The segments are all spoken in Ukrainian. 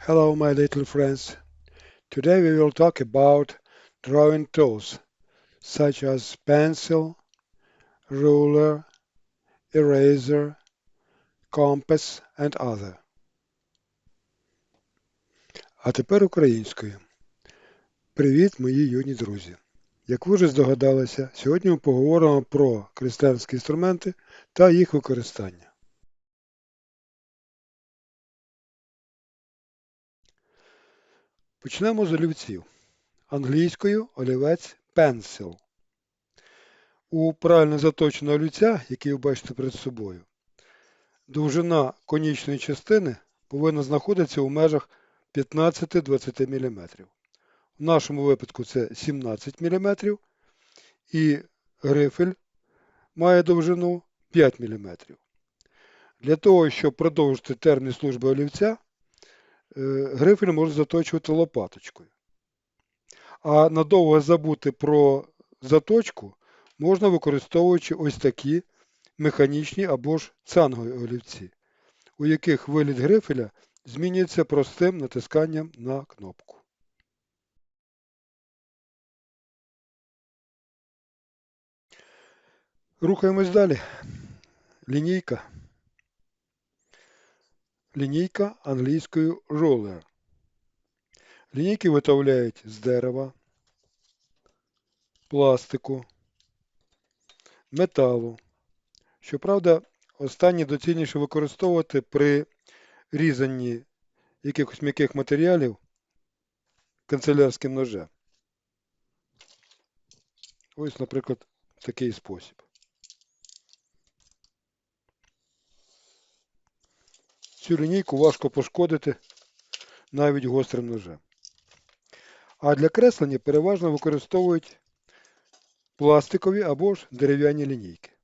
Hello, my little friends. Today we will talk about drawing tools such as pencil, ruler, eraser, compass and other. А тепер українською. Привіт, мої юні друзі. Як ви вже здогадалися, сьогодні ми поговоримо про крестьянські інструменти та їх використання. Почнемо з олівців. Англійською олівець pencil. У правильно заточеного олівця, який ви бачите перед собою, довжина конічної частини повинна знаходитися у межах 15-20 мм. В нашому випадку це 17 мм і грифель має довжину 5 мм. Для того, щоб продовжити термін служби олівця, е, грифель можна заточувати лопаточкою. А надовго забути про заточку можна використовуючи ось такі механічні або ж цангові олівці, у яких виліт грифеля змінюється простим натисканням на кнопку. Рухаємось далі. Лінійка. Лінійка англійською roller. Лінійки виготовляють з дерева, пластику, металу. Щоправда, останні доцільніше використовувати при різанні якихось м'яких матеріалів канцелярським ножем. Ось, наприклад, такий спосіб. Цю лінійку важко пошкодити навіть гострим ножем. А для креслення переважно використовують пластикові або ж дерев'яні лінійки.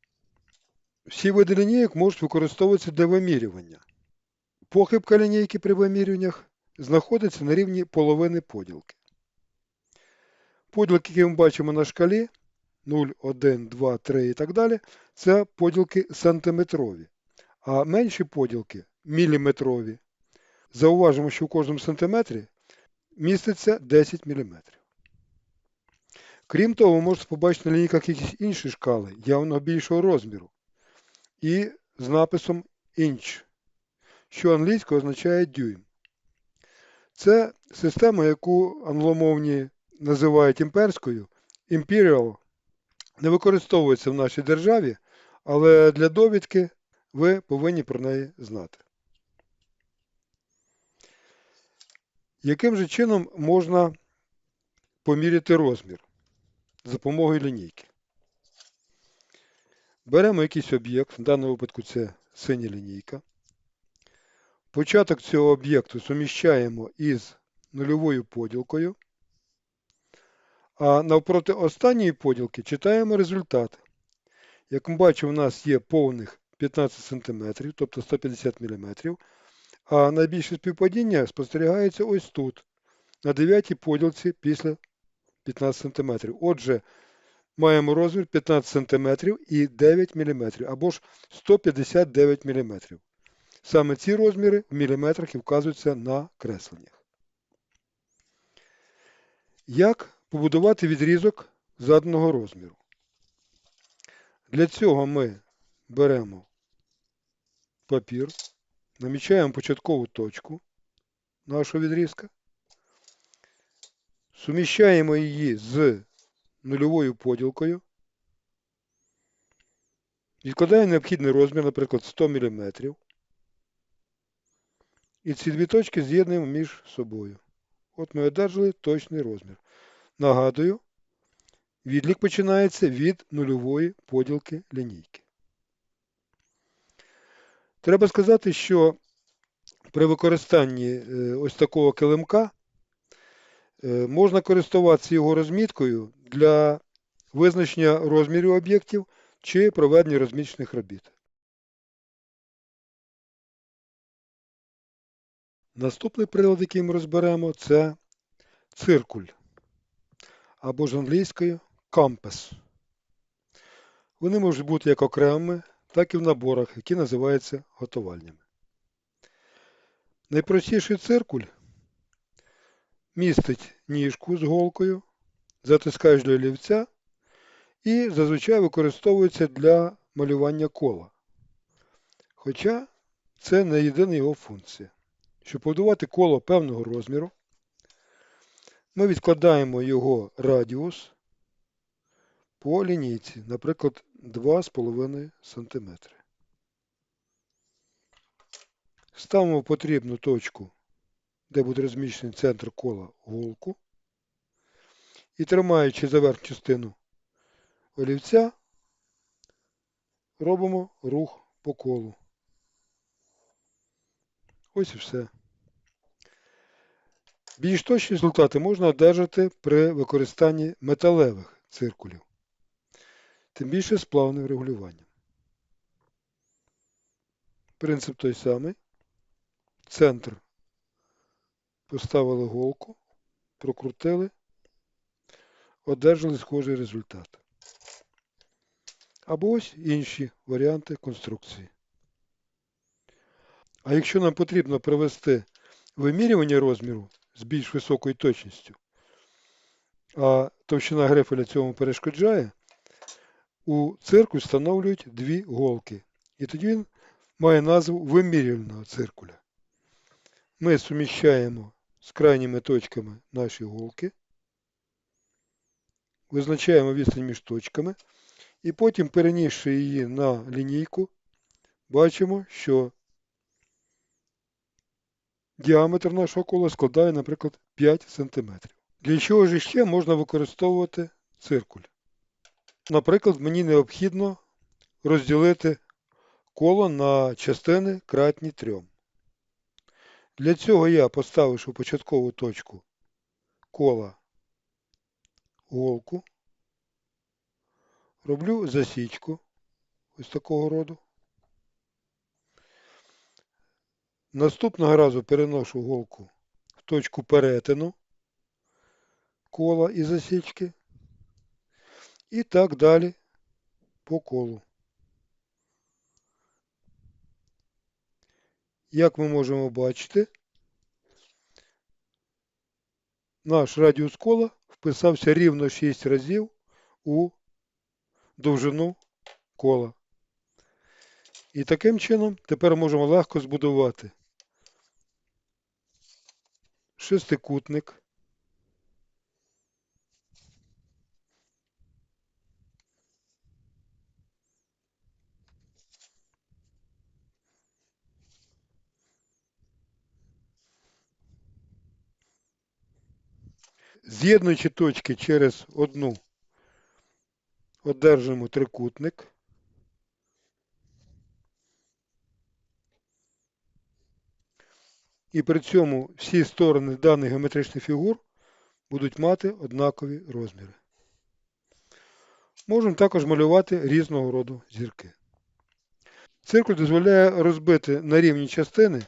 Всі види лінійок можуть використовуватися для вимірювання. Похибка лінійки при вимірюваннях знаходиться на рівні половини поділки. Поділки, які ми бачимо на шкалі 0, 1, 2, 3 і так далі, це поділки сантиметрові, а менші поділки міліметрові. Зауважимо, що в кожному сантиметрі міститься 10 мм. Крім того, ви можете побачити на лінійках якісь інші шкали явно більшого розміру і з написом Inch, що англійською означає дюйм. Це система, яку англомовні називають імперською, Imperial, не використовується в нашій державі, але для довідки ви повинні про неї знати. Яким же чином можна поміряти розмір за допомогою лінійки? Беремо якийсь об'єкт, в даному випадку це синя лінійка. Початок цього об'єкту суміщаємо із нульовою поділкою, а навпроти останньої поділки читаємо результат. Як ми бачимо, у нас є повних 15 см, тобто 150 мм, а найбільше співпадіння спостерігається ось тут, на 9 поділці після 15 см. Отже, маємо розмір 15 см і 9 мм, або ж 159 мм. Саме ці розміри в міліметрах і вказуються на кресленнях. Як побудувати відрізок заданого розміру? Для цього ми беремо папір, намічаємо початкову точку нашого відрізка, суміщаємо її з нульовою поділкою, відкладаємо необхідний розмір, наприклад, 100 мм. І ці дві точки з'єднуємо між собою. От ми одержали точний розмір. Нагадую, відлік починається від нульової поділки лінійки. Треба сказати, що при використанні е, ось такого килимка е, можна користуватися його розміткою для визначення розмірів об'єктів чи проведення розміточних робіт. Наступний прилад, який ми розберемо, це циркуль або ж англійською компас. Вони можуть бути як окремими, так і в наборах, які називаються готувальнями. Найпростіший циркуль містить ніжку з голкою, затискаєш до олівця і зазвичай використовується для малювання кола. Хоча це не єдина його функція. Щоб побудувати коло певного розміру, ми відкладаємо його радіус по лінійці, наприклад, 2,5 см. Ставимо потрібну точку, де буде розміщений центр кола голку. І тримаючи за верхню частину олівця, робимо рух по колу. Ось і все. Більш точні результати можна одержати при використанні металевих циркулів, тим більше з плавним регулюванням. Принцип той самий. Центр поставили голку, прокрутили, одержали схожий результат. Або ось інші варіанти конструкції. А якщо нам потрібно провести вимірювання розміру з більш високою точністю, а товщина грифеля цьому перешкоджає, у циркуль встановлюють дві голки. І тоді він має назву вимірювального циркуля. Ми суміщаємо з крайніми точками наші голки, визначаємо відстань між точками і потім, перенісши її на лінійку, бачимо, що діаметр нашого кола складає, наприклад, 5 см. Для чого ж ще можна використовувати циркуль? Наприклад, мені необхідно розділити коло на частини кратні 3. Для цього я, поставивши початкову точку кола голку, роблю засічку ось такого роду. Наступного разу переношу голку в точку перетину кола і засічки. І так далі по колу. Як ми можемо бачити, наш радіус кола вписався рівно 6 разів у довжину кола. І таким чином тепер можемо легко збудувати шестикутник. З'єднуючи точки через одну, одержимо трикутник. І при цьому всі сторони даних геометричних фігур будуть мати однакові розміри. Можемо також малювати різного роду зірки. Циркуль дозволяє розбити на рівні частини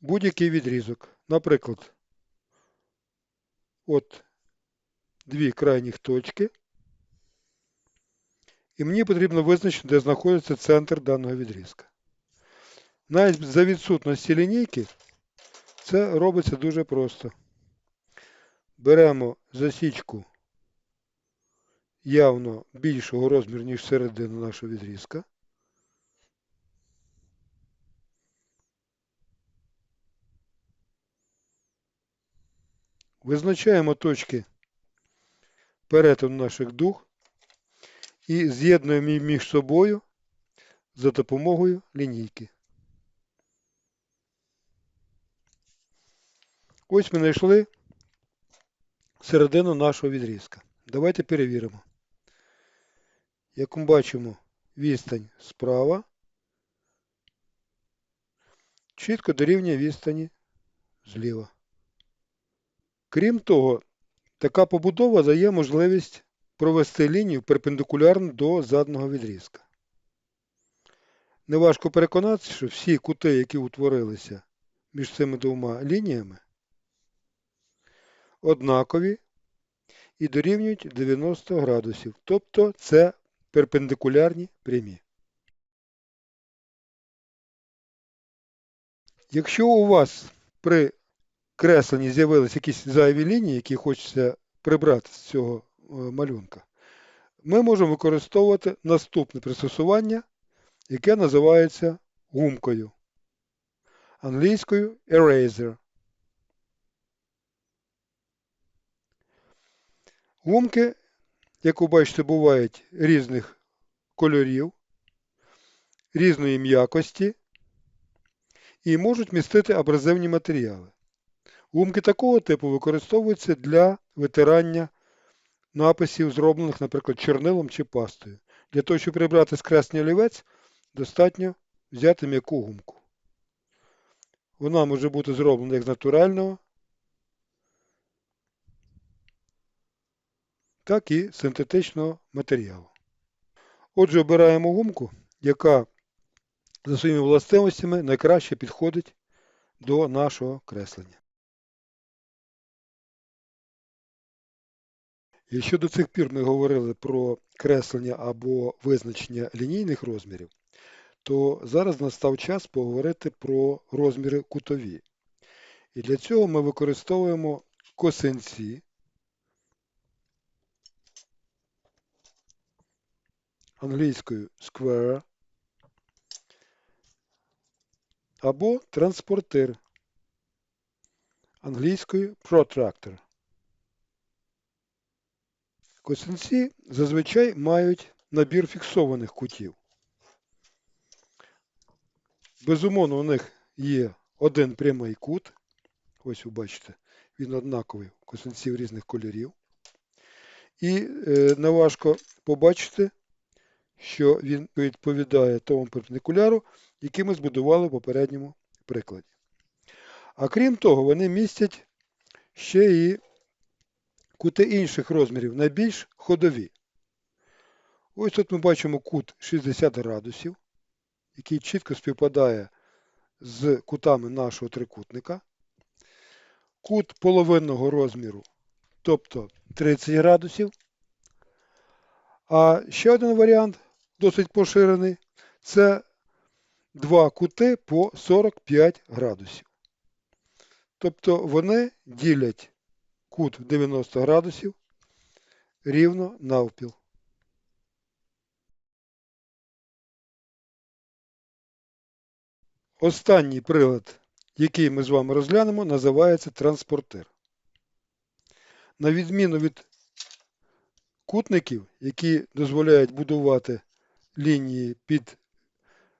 будь-який відрізок. Наприклад, от дві крайніх точки. І мені потрібно визначити, де знаходиться центр даного відрізка. Навіть за відсутності лінійки це робиться дуже просто. Беремо засічку явно більшого розміру, ніж середина нашого відрізка. Визначаємо точки перетину наших дуг і з'єднуємо їх між собою за допомогою лінійки. Ось ми знайшли середину нашого відрізка. Давайте перевіримо. Як ми бачимо, відстань справа чітко дорівнює відстані зліва. Крім того, така побудова дає можливість провести лінію перпендикулярно до задного відрізка. Неважко переконатися, що всі кути, які утворилися між цими двома лініями однакові і дорівнюють 90 градусів. Тобто це перпендикулярні прямі. Якщо у вас при кресленні з'явилися якісь зайві лінії, які хочеться прибрати з цього е, малюнка, ми можемо використовувати наступне пристосування, яке називається гумкою. Англійською eraser. Гумки, як ви бачите, бувають різних кольорів, різної м'якості і можуть містити абразивні матеріали. Гумки такого типу використовуються для витирання написів, зроблених, наприклад, чорнилом чи пастою. Для того, щоб прибрати скресний олівець, достатньо взяти м'яку гумку. Вона може бути зроблена як з натурального, так і синтетичного матеріалу. Отже, обираємо гумку, яка за своїми властивостями найкраще підходить до нашого креслення. Якщо до цих пір ми говорили про креслення або визначення лінійних розмірів, то зараз настав час поговорити про розміри кутові. І для цього ми використовуємо косинці англійською square або транспортир англійською protractor. Косинці зазвичай мають набір фіксованих кутів. Безумовно, у них є один прямий кут. Ось ви бачите, він однаковий у косинців різних кольорів. І е, неважко побачити, що він відповідає тому перпендикуляру, який ми збудували в попередньому прикладі. А крім того, вони містять ще і кути інших розмірів, найбільш ходові. Ось тут ми бачимо кут 60 градусів, який чітко співпадає з кутами нашого трикутника. Кут половинного розміру, тобто 30 градусів. А ще один варіант, досить поширений, це два кути по 45 градусів. Тобто вони ділять кут в 90 градусів рівно навпіл. Останній прилад, який ми з вами розглянемо, називається транспортир. На відміну від кутників, які дозволяють будувати лінії під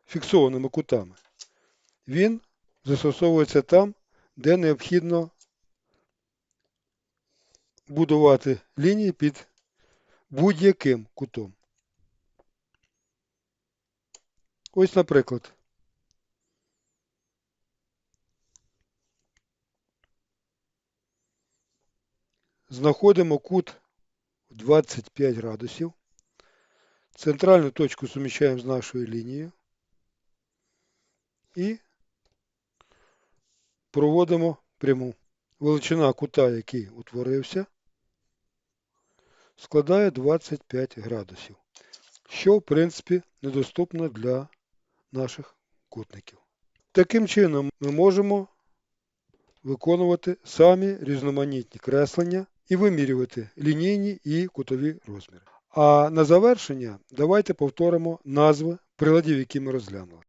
фіксованими кутами, він застосовується там, де необхідно будувати лінії під будь-яким кутом. Ось, наприклад, знаходимо кут в 25 градусів. Центральну точку суміщаємо з нашою лінією і проводимо пряму. Величина кута, який утворився, складає 25 градусів, що, в принципі, недоступно для наших кутників. Таким чином ми можемо виконувати самі різноманітні креслення і вимірювати лінійні і кутові розміри. А на завершення давайте повторимо назви приладів, які ми розглянули.